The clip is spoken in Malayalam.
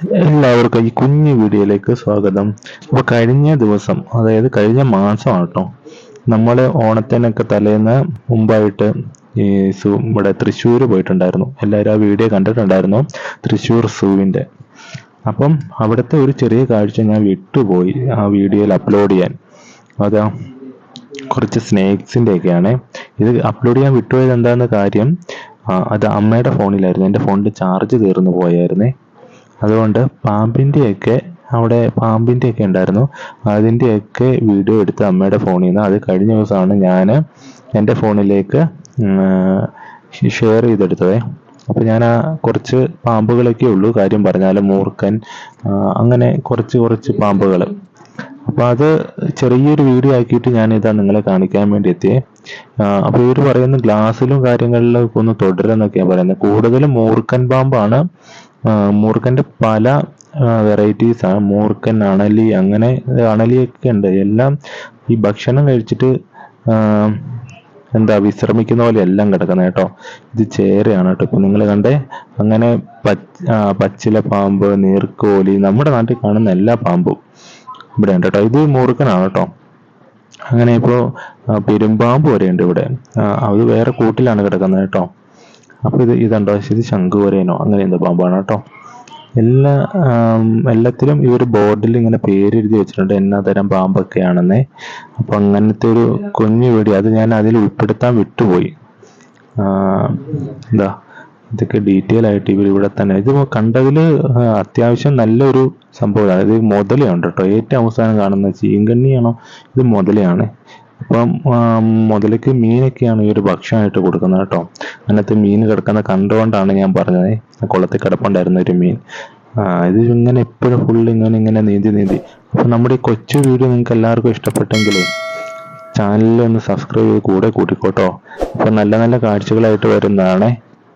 എല്ലാവർക്കും ഈ കുഞ്ഞു വീഡിയോയിലേക്ക് സ്വാഗതം. അപ്പോൾ കഴിഞ്ഞ ദിവസം അതായത് കഴിഞ്ഞ മാസമാണ് കേട്ടോ നമ്മൾ ഓണത്തിനൊക്കെ തലേന്ന് മുമ്പായിട്ട് ഈ സൂ ഇവിടെ തൃശ്ശൂർ പോയിട്ടുണ്ടായിരുന്നു. എല്ലാവരും ആ വീഡിയോ കണ്ടിട്ടുണ്ടായിരുന്നു തൃശ്ശൂർ സൂവിന്റെ അപ്പം അവിടുത്തെ ഒരു ചെറിയ കാഴ്ച ഞാൻ വിട്ടുപോയി ആ വീഡിയോയിൽ അപ്ലോഡ് ചെയ്യാൻ. അതാ കുറച്ച് സ്നേക്സിന്റെ ഒക്കെയാണ്. ഇത് അപ്ലോഡ് ചെയ്യാൻ വിട്ടുപോയത് എന്താണെന്ന കാര്യം അത് അമ്മയുടെ ഫോണിലായിരുന്നു. എന്റെ ഫോണിൽ ചാർജ് തീർന്നു പോയായിരുന്നേ. അതുകൊണ്ട് പാമ്പിന്റെയൊക്കെ അവിടെ പാമ്പിന്റെയൊക്കെ ഉണ്ടായിരുന്നു. അതിന്റെയൊക്കെ വീഡിയോ എടുത്ത് അമ്മയുടെ ഫോണിൽ നിന്ന്. അത് കഴിഞ്ഞ ദിവസമാണ് ഞാൻ എന്റെ ഫോണിലേക്ക് ഷെയർ ചെയ്തെടുത്തത്. അപ്പോൾ ഞാൻ ആ കുറച്ച് പാമ്പുകളൊക്കെ ഉള്ളൂ. കാര്യം പറഞ്ഞാൽ മൂർഖൻ അങ്ങനെ കുറച്ച് കുറച്ച് പാമ്പുകൾ അപ്പോൾ അത് ചെറിയൊരു വീഡിയോ ആക്കിയിട്ട് ഞാൻ ഇതാ നിങ്ങളെ കാണിക്കാൻ വേണ്ടി എത്തിയേ അപ്പോൾ ഇവർ പറയുന്ന ഗ്ലാസ്സിലും കാര്യങ്ങളിലും ഒക്കെ ഒന്ന് തുടരുന്നൊക്കെയാണ് പറയുന്നത് കൂടുതലും മൂർക്കൻ പാമ്പാണ്. മൂർക്കന്റെ പല വെറൈറ്റീസ് ആണ്. മൂർക്കൻ അണലി അങ്ങനെ അണലിയൊക്കെ ഉണ്ട്. എല്ലാം ഈ ഭക്ഷണം കഴിച്ചിട്ട് എന്താ വിശ്രമിക്കുന്ന പോലെ എല്ലാം കിടക്കുന്നത് കേട്ടോ. ഇത് ചേരയാണ് കേട്ടോ. ഇപ്പൊ നിങ്ങൾ കണ്ടേ അങ്ങനെ പച്ച പച്ചില പാമ്പ് നീർക്കോലി നമ്മുടെ നാട്ടിൽ കാണുന്ന എല്ലാ പാമ്പും. ഇവിടെ ഉണ്ട് കേട്ടോ. ഇത് മുറുക്കനാണ് കേട്ടോ. അങ്ങനെ ഇപ്പോൾ പെരുമ്പാമ്പ് വരെയുണ്ട് ഇവിടെ. അത് വേറെ കൂട്ടിലാണ് കിടക്കുന്നത് കേട്ടോ. അപ്പോൾ ഇത് ഇതുണ്ടോ? ഇത് ശംഖുവരേനോ അങ്ങനെ എന്തോ പാമ്പാണ് കേട്ടോ. എല്ലാ എല്ലാത്തിലും ഈ ഒരു ബോർഡിൽ ഇങ്ങനെ പേര് എഴുതി വെച്ചിട്ടുണ്ട്. എന്നാ തരം പാമ്പൊക്കെയാണെന്നേ. അപ്പോൾ അങ്ങനത്തെ ഒരു കുഞ്ഞു വീഡിയോ അത് ഞാൻ അതിൽ ഉൾപ്പെടുത്താൻ വിട്ടുപോയി. എന്താ? ഇതൊക്കെ ഡീറ്റെയിൽ ആയിട്ട് ഇവർ ഇവിടെ തന്നെ. ഇത് കണ്ടതിൽ അത്യാവശ്യം നല്ലൊരു സംഭവമാണ്. ഇത് മുതലയുണ്ട് കേട്ടോ. ഏറ്റവും അവസാനം കാണുന്ന ചീങ്കണ്ണിയാണോ? ഇത് മുതലയാണ്. അപ്പം മുതലയ്ക്ക് മീനൊക്കെയാണ് ഈ ഒരു ഭക്ഷണമായിട്ട് കൊടുക്കുന്നത് കേട്ടോ. അതിനകത്ത് മീൻ കിടക്കുന്ന കണ്ടുകൊണ്ടാണ് ഞാൻ പറഞ്ഞത്. കുളത്തിൽ കിടപ്പുണ്ടായിരുന്ന ഒരു മീൻ. ഇത് ഇങ്ങനെ എപ്പോഴും ഫുള്ള് ഇങ്ങനെ ഇങ്ങനെ നീന്തി നീന്തി. അപ്പം നമ്മുടെ ഈ കൊച്ചു വീഡിയോ നിങ്ങൾക്ക് എല്ലാവർക്കും ഇഷ്ടപ്പെട്ടെങ്കിൽ ചാനലിൽ ഒന്ന് സബ്സ്ക്രൈബ് ചെയ്ത് കൂടെ കൂട്ടിക്കോട്ടോ. അപ്പം നല്ല നല്ല കാഴ്ചകളായിട്ട് വരുന്നതാണ്.